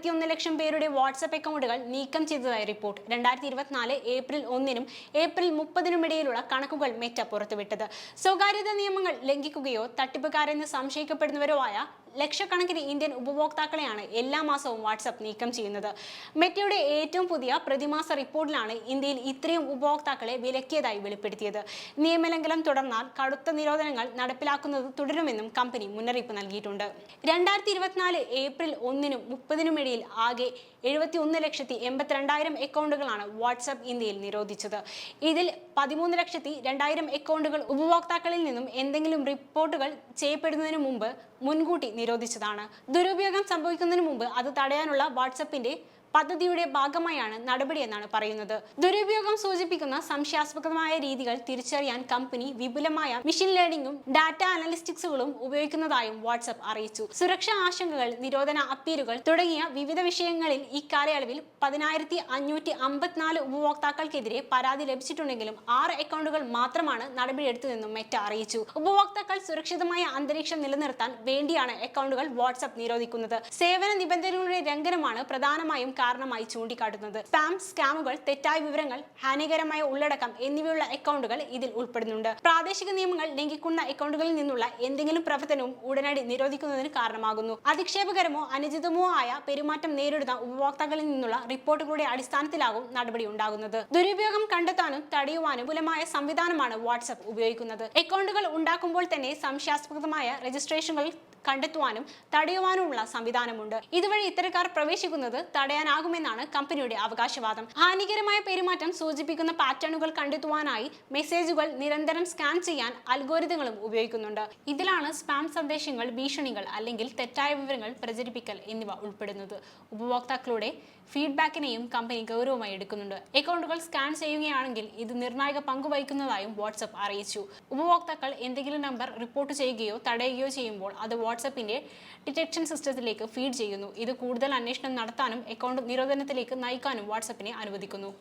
എഴുപത്തിയൊന്ന് ലക്ഷം പേരുടെ വാട്സപ്പ് അക്കൗണ്ടുകൾ നീക്കം ചെയ്തതായി റിപ്പോർട്ട്. രണ്ടായിരത്തി ഇരുപത്തിനാല് ഏപ്രിൽ ഒന്നിനും ഏപ്രിൽ മുപ്പതിനും ഇടയിലുള്ള കണക്കുകൾ മെറ്റ പുറത്തുവിട്ടത്. സ്വകാര്യത നിയമങ്ങൾ ലംഘിക്കുകയോ തട്ടിപ്പുകാരെന്ന് സംശയിക്കപ്പെടുന്നവരോ ആയ ലക്ഷക്കണക്കിന് ഇന്ത്യൻ ഉപഭോക്താക്കളെയാണ് എല്ലാ മാസവും വാട്സപ്പ് നീക്കം ചെയ്യുന്നത്. മെറ്റയുടെ ഏറ്റവും പുതിയ പ്രതിമാസ റിപ്പോർട്ടിലാണ് ഇന്ത്യയിൽ ഇത്രയും ഉപഭോക്താക്കളെ വിലക്കിയതായി വെളിപ്പെടുത്തിയത്. നിയമലംഘനം തുടർന്നാൽ കടുത്ത നിരോധനങ്ങൾ നടപ്പിലാക്കുന്നത് തുടരുമെന്നും കമ്പനി മുന്നറിയിപ്പ് നൽകിയിട്ടുണ്ട്. രണ്ടായിരത്തി ഇരുപത്തിനാല് ഏപ്രിൽ ഒന്നിനും മുപ്പതിനും ഇടയിൽ ആകെ എഴുപത്തി ഒന്ന് ലക്ഷത്തി എൺപത്തിരണ്ടായിരം അക്കൗണ്ടുകളാണ് വാട്സപ്പ് ഇന്ത്യയിൽ നിരോധിച്ചത്. ഇതിൽ പതിമൂന്ന് ലക്ഷത്തി രണ്ടായിരം അക്കൗണ്ടുകൾ ഉപഭോക്താക്കളിൽ നിന്നും എന്തെങ്കിലും റിപ്പോർട്ടുകൾ ചെയ്യപ്പെടുന്നതിന് മുമ്പ് മുൻകൂട്ടി നിരോധിച്ചതാണ്. ദുരുപയോഗം സംഭവിക്കുന്നതിന് മുമ്പ് അത് തടയാനുള്ള വാട്സപ്പിന്റെ പദ്ധതിയുടെ ഭാഗമായാണ് നടപടിയെന്നാണ് പറയുന്നത്. ദുരുപയോഗം സൂചിപ്പിക്കുന്ന സംശയാസ്പദമായ രീതികൾ തിരിച്ചറിയാൻ കമ്പനി വിപുലമായ മെഷീൻ ലേണിംഗും ഡാറ്റ അനലിസ്റ്റിക്സുകളും ഉപയോഗിക്കുന്നതായും വാട്സപ്പ് അറിയിച്ചു. സുരക്ഷാ ആശങ്കകൾ നിരോധന അപ്പീലുകൾ തുടങ്ങിയ വിവിധ വിഷയങ്ങളിൽ ഈ കാലയളവിൽ പതിനായിരത്തി അഞ്ഞൂറ്റി അമ്പത്തിനാല് ഉപഭോക്താക്കൾക്കെതിരെ പരാതി ലഭിച്ചിട്ടുണ്ടെങ്കിലും ആറ് അക്കൗണ്ടുകൾ മാത്രമാണ് നടപടിയെടുത്തതെന്നും മെറ്റ അറിയിച്ചു. ഉപഭോക്താക്കൾ സുരക്ഷിതമായ അന്തരീക്ഷം നിലനിർത്താൻ വേണ്ടിയാണ് അക്കൗണ്ടുകൾ വാട്സപ്പ് നിരോധിക്കുന്നത്. സേവന നിബന്ധനകളുടെ ലംഘനമാണ് പ്രധാനമായും കാരണമായി ചൂണ്ടിക്കാട്ടുന്നത്. സ്പാം സ്കാമുകൾ തെറ്റായ വിവരങ്ങൾ ഹാനികരമായ ഉള്ളടക്കം എന്നിവയുള്ള അക്കൗണ്ടുകൾ ഇതിൽ ഉൾപ്പെടുന്നുണ്ട്. പ്രാദേശിക നിയമങ്ങൾ ലംഘിക്കുന്ന അക്കൗണ്ടുകളിൽ നിന്നുള്ള എന്തെങ്കിലും പ്രവർത്തനവും ഉടനടി നിരോധിക്കുന്നതിന് കാരണമാകുന്നു. അധിക്ഷേപകരമോ അനുചിതമോ ആയ പെരുമാറ്റം നേരിടുന്ന ഉപഭോക്താക്കളിൽ നിന്നുള്ള റിപ്പോർട്ടുകളുടെ അടിസ്ഥാനത്തിലാകും നടപടി ഉണ്ടാകുന്നത്. ദുരുപയോഗം കണ്ടെത്താനും തടയുവാനും വിപുലമായ സംവിധാനമാണ് വാട്സ്ആപ്പ് ഉപയോഗിക്കുന്നത്. അക്കൗണ്ടുകൾ ഉണ്ടാക്കുമ്പോൾ തന്നെ സംശയാസ്പദമായ രജിസ്ട്രേഷനുകൾ കണ്ടെത്തുവാനും തടയുവാനുമുള്ള സംവിധാനമുണ്ട്. ഇതുവഴി ഇത്തരക്കാർ പ്രവേശിക്കുന്നത് തടയാനാകുമെന്നാണ് കമ്പനിയുടെ അവകാശവാദം. ഹാനികരമായ പെരുമാറ്റം സൂചിപ്പിക്കുന്ന പാറ്റേണുകൾ കണ്ടെത്തുവാനായി മെസ്സേജുകൾ നിരന്തരം സ്കാൻ ചെയ്യാൻ അൽഗോരിതങ്ങളും ഉപയോഗിക്കുന്നുണ്ട്. ഇതിലാണ് സ്പാം സന്ദേശങ്ങൾ ഭീഷണികൾ അല്ലെങ്കിൽ തെറ്റായ വിവരങ്ങൾ പ്രചരിപ്പിക്കൽ എന്നിവ ഉൾപ്പെടുന്നത്. ഉപഭോക്താക്കളുടെ ഫീഡ്ബാക്കിനെയും കമ്പനി ഗൗരവമായി എടുക്കുന്നുണ്ട്. അക്കൗണ്ടുകൾ സ്കാൻ ചെയ്യുകയാണെങ്കിൽ ഇത് നിർണായക പങ്ക് വഹിക്കുന്നതായും വാട്സപ്പ് അറിയിച്ചു. ഉപഭോക്താക്കൾ എന്തെങ്കിലും നമ്പർ റിപ്പോർട്ട് ചെയ്യുകയോ തടയുകയോ ചെയ്യുമ്പോൾ അത് വാട്സപ്പിന്റെ ഡിറ്റക്ഷൻ സിസ്റ്റത്തിലേക്ക് ഫീഡ് ചെയ്യുന്നു. ഇത് കൂടുതൽ അന്വേഷണം നടത്താനും അക്കൗണ്ട് നിരോധനത്തിലേക്ക് നയിക്കാനും വാട്സപ്പിനെ അനുവദിക്കുന്നു.